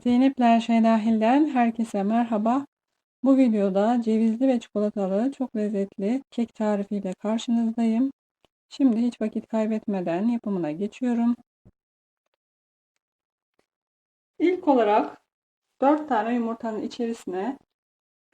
Zeynepler Şelahil'den herkese merhaba. Bu videoda cevizli ve çikolatalı çok lezzetli kek tarifiyle karşınızdayım. Şimdi hiç vakit kaybetmeden yapımına geçiyorum. İlk olarak 4 tane yumurtanın içerisine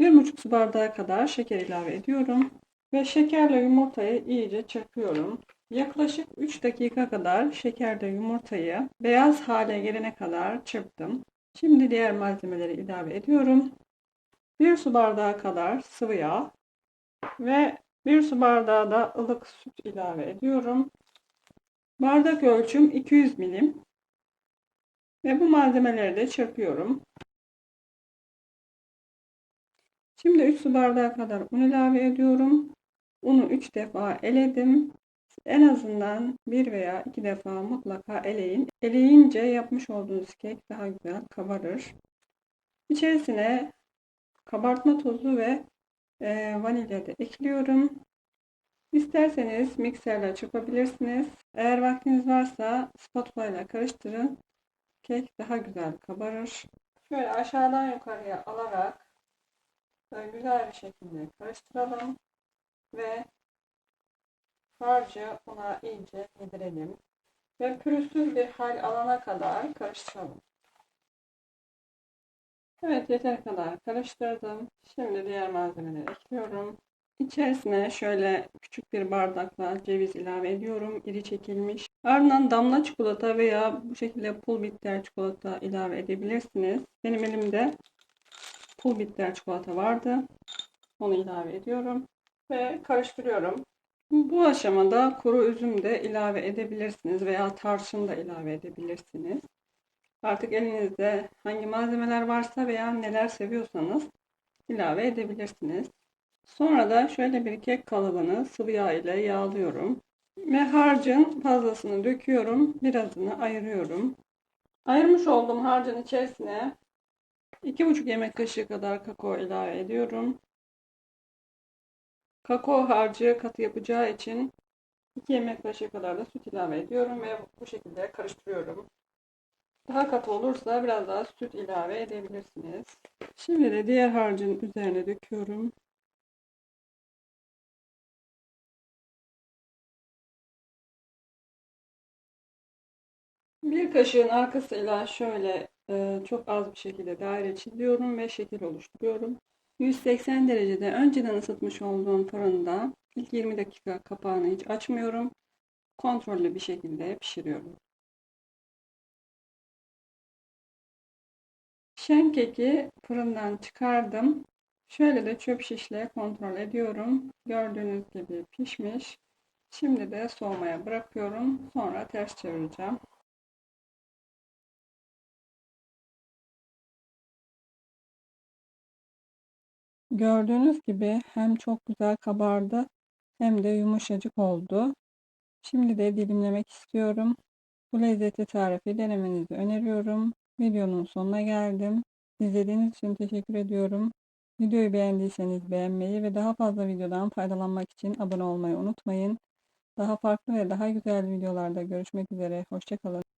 1,5 su bardağı kadar şeker ilave ediyorum. Ve şekerle yumurtayı iyice çırpıyorum. Yaklaşık 3 dakika kadar şekerde yumurtayı beyaz hale gelene kadar çırptım. Şimdi diğer malzemeleri ilave ediyorum. 1 su bardağı kadar sıvı yağ ve 1 su bardağı da ılık süt ilave ediyorum. Bardak ölçüm 200 milim. Ve bu malzemeleri de çırpıyorum. Şimdi 3 su bardağı kadar un ilave ediyorum. Unu 3 defa eledim. En azından bir veya iki defa mutlaka eleyin. Eleyince yapmış olduğunuz kek daha güzel kabarır. İçerisine kabartma tozu ve e, vanilya da ekliyorum. İsterseniz mikserle çırpabilirsiniz. Eğer vaktiniz varsa spatula ile karıştırın. Kek daha güzel kabarır. Şöyle aşağıdan yukarıya alarak güzel bir şekilde karıştıralım ve harcı ona iyice yedirelim ve pürüzsüz bir hal alana kadar karıştıralım. Evet yeter kadar karıştırdım. Şimdi diğer malzemeleri ekliyorum. İçerisine şöyle küçük bir bardakla ceviz ilave ediyorum. İri çekilmiş. Ardından damla çikolata veya bu şekilde pul bitter çikolata ilave edebilirsiniz. Benim elimde pul bitter çikolata vardı. Onu ilave ediyorum ve karıştırıyorum. Bu aşamada kuru üzüm de ilave edebilirsiniz veya tarçın da ilave edebilirsiniz. Artık elinizde hangi malzemeler varsa veya neler seviyorsanız ilave edebilirsiniz. Sonra da şöyle bir kek kalıbını sıvı yağ ile yağlıyorum. Ve harcın fazlasını döküyorum. Birazını ayırıyorum. Ayırmış olduğum harcın içerisine 2,5 yemek kaşığı kadar kakao ilave ediyorum. Kakao harcı katı yapacağı için 2 yemek kaşığı kadar da süt ilave ediyorum ve bu şekilde karıştırıyorum. Daha katı olursa biraz daha süt ilave edebilirsiniz. Şimdi de diğer harcın üzerine döküyorum. Bir kaşığın arkasıyla şöyle e, çok az bir şekilde daire çiziyorum ve şekil oluşturuyorum. 180 derecede önceden ısıtmış olduğum fırında ilk 20 dakika kapağını hiç açmıyorum. Kontrollü bir şekilde pişiriyorum. Şen keki fırından çıkardım. Şöyle de çöp şişle kontrol ediyorum. Gördüğünüz gibi pişmiş. Şimdi de soğumaya bırakıyorum. Sonra ters çevireceğim. Gördüğünüz gibi hem çok güzel kabardı hem de yumuşacık oldu. Şimdi de dilimlemek istiyorum. Bu lezzetli tarifi denemenizi öneriyorum. Videonun sonuna geldim. İzlediğiniz için teşekkür ediyorum. Videoyu beğendiyseniz beğenmeyi ve daha fazla videodan faydalanmak için abone olmayı unutmayın. Daha farklı ve daha güzel videolarda görüşmek üzere. Hoşçakalın.